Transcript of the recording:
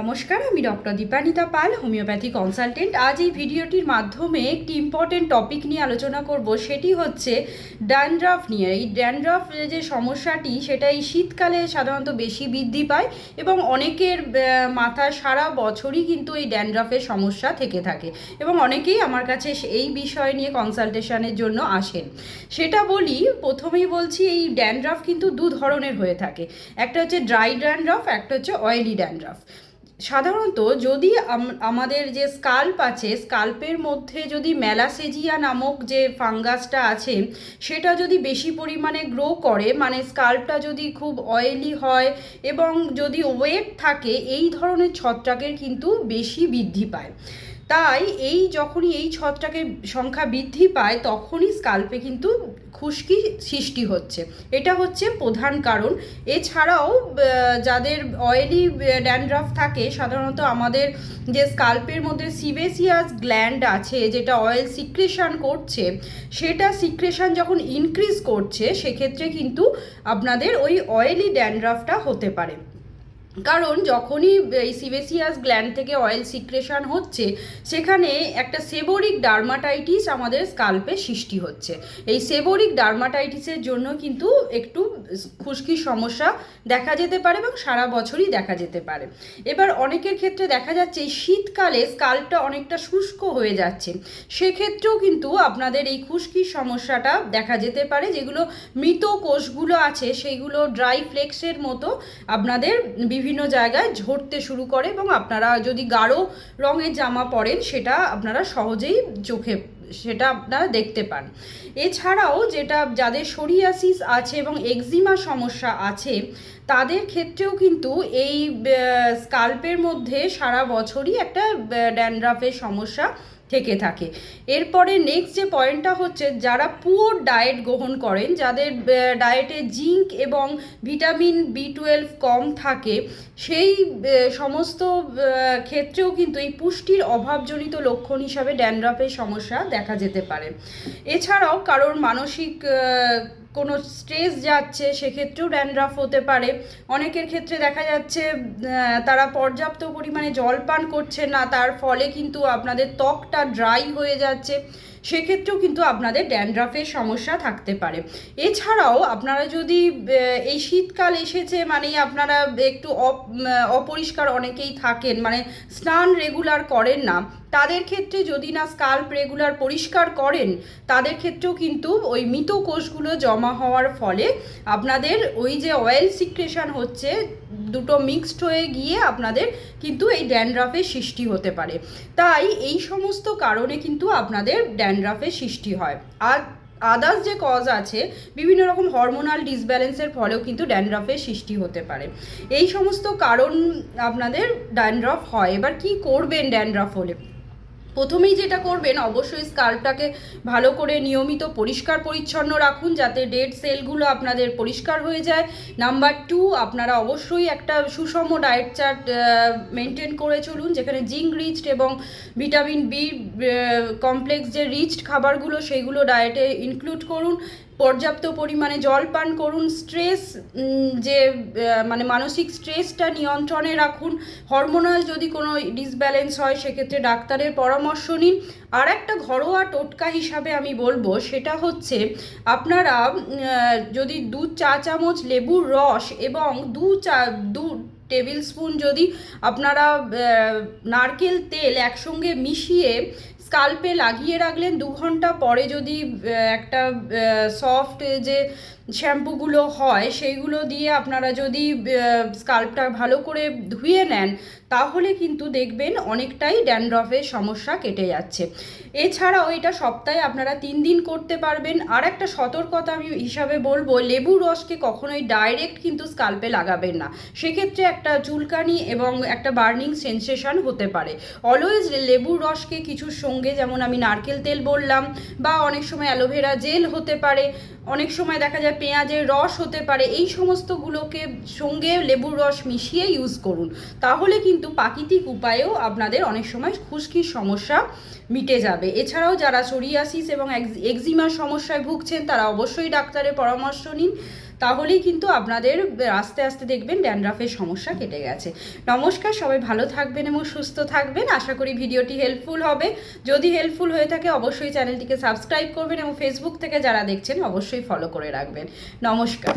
নমস্কার, আমি doctor Dipanita Pal homeopathy consultant. আজ এই ভিডিওটির মাধ্যমে একটি ইম্পর্টেন্ট টপিক নিয়ে আলোচনা করব, সেটি হচ্ছে ড্যান্ড্রাফ নিয়ে। এই ড্যান্ড্রাফ যে সমস্যাটি, সেটা এই শীতকালে সাধারণত বেশি বৃদ্ধি পায় এবং অনেকের মাথায় সারা বছরই কিন্তু এই ড্যান্ড্রাফের সমস্যা থেকে থাকে এবং অনেকেই আমার কাছে এই বিষয় নিয়ে কনসালটেশনের জন্য আসেন। সেটা বলি, প্রথমেই বলছি এই ড্যান্ড্রাফ কিন্তু দু ধরনের হয়ে থাকে। একটা হচ্ছে ড্রাই ড্যান্ড্রাফ, একটা হচ্ছে অয়েলি ড্যান্ড্রাফ। সাধারণত যদি আমাদের যে স্কাল্প আছে, স্কাল্পের মধ্যে যদি ম্যালাসেজিয়া নামক যে ফাঙ্গাসটা আছে, সেটা যদি বেশি পরিমাণে গ্রো করে মানে স্কাল্পটা যদি খুব অয়েলি হয় এবং যদি ওয়েট থাকে, এই ধরনের ছত্রাকের কিন্তু বেশি বৃদ্ধি পায়। তাই এই যখনই এই ছত্রাকের সংখ্যা বৃদ্ধি পায়, তখনই স্কাল্পে কিন্তু খুশকি সৃষ্টি হচ্ছে। এটা হচ্ছে প্রধান কারণ। এছাড়াও যাদের অয়েলি ড্যান্ড্রাফ থাকে, সাধারণত আমাদের যে স্কাল্পের মধ্যে সিবেসিয়াস গ্ল্যান্ড আছে, যেটা অয়েল সিক্রেশন করছে, সেটা সিক্রেশন যখন ইনক্রিজ করছে, সেক্ষেত্রে কিন্তু আপনাদের ওই অয়েলি ড্যান্ড্রাফটা হতে পারে। কারণ যখনই এই সিবেসিয়াস গ্ল্যান্ড থেকে অয়েল সিক্রেশন হচ্ছে, সেখানে একটা সেবোরিক ডার্মাটাইটিস আমাদের স্কাল্পে সৃষ্টি হচ্ছে। এই সেবোরিক ডার্মাটাইটিসের জন্য কিন্তু একটু খুশকির সমস্যা দেখা যেতে পারে এবং সারা বছরই দেখা যেতে পারে। এবার অনেকের ক্ষেত্রে দেখা যাচ্ছে শীতকালে স্কাল্পটা অনেকটা শুষ্ক হয়ে যাচ্ছে। সেক্ষেত্রেও কিন্তু আপনাদের এই খুশকির সমস্যাটা দেখা যেতে পারে, যেগুলো মৃত কোষগুলো আছে সেইগুলো ড্রাই ফ্লেক্সের মতো আপনাদের বিভিন্ন জায়গায় ঝরতে শুরু করে এবং আপনারা যদি গাঢ় রঙের জামা পরেন, সেটা আপনারা সহজেই চোখে, সেটা আপনারা দেখতে পান। এছাড়াও যেটা যাদের সোরিয়াসিস আছে এবং এক্সিমা সমস্যা আছে, তাদের ক্ষেত্রেও কিন্তু এই স্কাল্পের মধ্যে সারা বছরই একটা ড্যান্ড্রাফের সমস্যা থেকে থাকে। এরপরে নেক্সট যে পয়েন্টটা হচ্ছে, যারা পুয়োর ডায়েট গ্রহণ করেন, যাদের ডায়েটে জিঙ্ক এবং ভিটামিন বি টুয়েলভ কম থাকে, সেই সমস্ত ক্ষেত্রেও কিন্তু এই পুষ্টির অভাবজনিত লক্ষণ হিসাবে ড্যান্ড্রাফের সমস্যা দেখা যেতে পারে। এছাড়াও কারোর মানসিক কোনো স্ট্রেস যাচ্ছে, সেক্ষেত্রেও ড্যান্ড্রাফ হতে পারে। অনেকের ক্ষেত্রে দেখা যাচ্ছে তারা পর্যাপ্ত পরিমাণে জল পান করছে না, তার ফলে কিন্তু আপনাদের ত্বকটা ড্রাই হয়ে যাচ্ছে। সেক্ষেত্রেও কিন্তু আপনাদের ড্যান্ড্রাফের সমস্যা থাকতে পারে। এছাড়াও আপনারা যদি এই শীতকাল এসেছে মানে আপনারা একটু অপ- অপরিষ্কার অনেকেই থাকেন মানে স্নান রেগুলার করেন না। তাদের ক্ষেত্রে যদি না স্কাল্প রেগুলার পরিষ্কার করেন, তাদের ক্ষেত্রেও কিন্তু ওই মৃত কোষগুলো জমা হওয়ার ফলে আপনাদের ওই যে অয়েল সিক্রেশন হচ্ছে দুটো মিক্সড হয়ে গিয়ে আপনাদের কিন্তু এই ড্যান্ড্রাফের সৃষ্টি হতে পারে। তাই এই সমস্ত কারণে কিন্তু আপনাদের ড্যান্ড্রাফের সৃষ্টি হয়। আর আদার্স যে কজ আছে, বিভিন্ন রকম হরমোনাল ডিসব্যালেন্সের ফলেও কিন্তু ড্যান্ড্রফের সৃষ্টি হতে পারে। এই সমস্ত কারণ আপনাদের ড্যান্ড্রফ হয়। এবার কি করবেন ড্যান্ড্রফ হলে? প্রথমেই যেটা করবেন, অবশ্যই স্কাল্পটাকে ভালো করে নিয়মিত পরিষ্কার পরিচ্ছন্ন রাখুন যাতে ডেড সেলগুলো আপনাদের পরিষ্কার হয়ে যায়। নাম্বার টু আপনারা অবশ্যই একটা সুষম ডায়েট চার্ট মেনটেন করে চলুন, যেখানে জিঙ্ক রিচড এবং ভিটামিন বি কমপ্লেক্স যে রিচড খাবারগুলো সেইগুলো ডায়েটে ইনক্লুড করুন। পর্যাপ্ত পরিমাণে জল পান করুন স্ট্রেস যে মানে মানসিক স্ট্রেসটা নিয়ন্ত্রণে রাখুন। হরমোনাল যদি কোনো ডিসব্যালেন্স হয়, সেক্ষেত্রে ডাক্তারের পরামর্শ নিন। আর একটা ঘরোয়া টোটকা হিসাবে আমি বলব, সেটা হচ্ছে আপনারা যদি দু চা চামচ লেবুর রস এবং দু চা, দু টেবিল স্পুন যদি আপনারা নারকেল তেল একসঙ্গে মিশিয়ে স্কাল্পে লাগিয়ে রাখলেন, দু ঘণ্টা পরে যদি একটা সফট যে শ্যাম্পুগুলো হয়, সেইগুলো দিয়ে আপনারা যদি স্কাল্পটা ভালো করে ধুয়ে নেন, তাহলে কিন্তু দেখবেন অনেকটাই ড্যান্ড্রফের সমস্যা কেটে যাচ্ছে। এছাড়াও এটা সপ্তাহে আপনারা তিন দিন করতে পারবেন। আর একটা সতর্কতা আমি হিসাবে বলব লেবু রসকে কখনোই ডাইরেক্ট কিন্তু স্কাল্পে লাগাবেন না। সেক্ষেত্রে একটা চুলকানি এবং একটা বার্নিং সেন্সেশন হতে পারে। অলওয়েজ লেবুর রসকে কিছুর সঙ্গে যেমন আমি নারকেল তেল বললাম বা অনেক সময় অ্যালোভেরা জেল হতে পারে, অনেক সময় দেখা যায় পেঁয়াজের রস হতে পারে, এই সমস্তগুলোকে সঙ্গে লেবুর রস মিশিয়ে ইউজ করুন। তাহলে কিন্তু প্রাকৃতিক উপায়েও আপনাদের অনেক সময় খুশকির সমস্যা মিটে যাবে। এছাড়াও যারা সোরিয়াসিস এবং এক্সিমার সমস্যায় ভুগছেন তারা অবশ্যই ডাক্তারের পরামর্শ নিন। তাহলেই কিন্তু আপনাদের আস্তে আস্তে দেখবেন ড্যান্ড্রাফের সমস্যা কেটে গেছে। নমস্কার, সবাই ভালো থাকবেন এবং সুস্থ থাকবেন। আশা করি ভিডিওটি হেল্পফুল হবে। যদি হেল্পফুল হয়ে থাকে অবশ্যই চ্যানেলটিকে সাবস্ক্রাইব করবেন এবং ফেসবুক থেকে যারা দেখছেন অবশ্যই ফলো করে রাখবেন। নমস্কার।